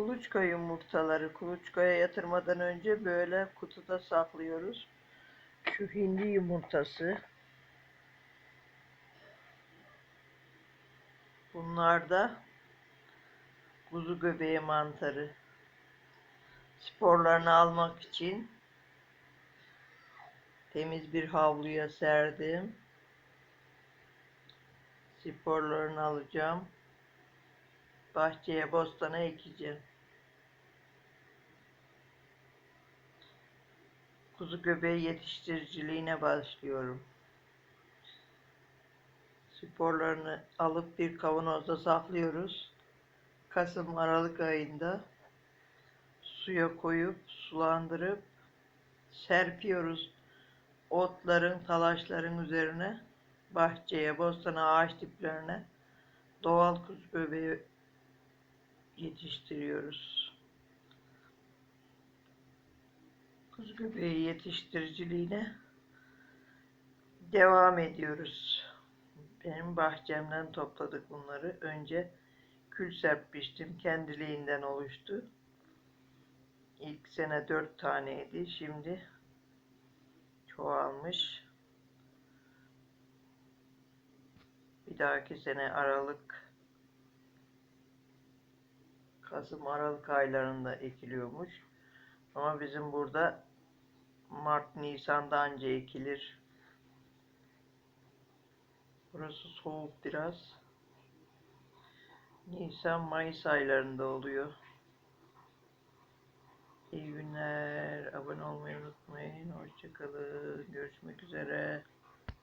Kuluçka yumurtaları kuluçkaya yatırmadan önce böyle kutuda saklıyoruz. Şu hindi yumurtası. Bunlar da kuzu göbeği mantarı. Sporlarını almak için temiz bir havluya serdim. Sporlarını alacağım. Bahçeye, bostana ekeceğim. Kuzu göbeği yetiştiriciliğine başlıyorum. Sporlarını alıp bir kavanozda saklıyoruz. Kasım Aralık ayında suya koyup sulandırıp serpiyoruz otların, talaşların üzerine, bahçeye, bostana, ağaç diplerine doğal kuzu göbeği yetiştiriyoruz. Kuzu göbeği yetiştiriciliğine devam ediyoruz. Benim bahçemden topladık bunları. Önce kül serpmiştim. Kendiliğinden oluştu. İlk sene dört taneydi. Şimdi çoğalmış. Bir dahaki sene Aralık Kasım Aralık aylarında ekiliyormuş. Ama bizim burada Mart Nisan'da anca ekilir. Burası soğuk biraz. Nisan Mayıs aylarında oluyor. İyi günler. Abone olmayı unutmayın. Hoşçakalın. Görüşmek üzere.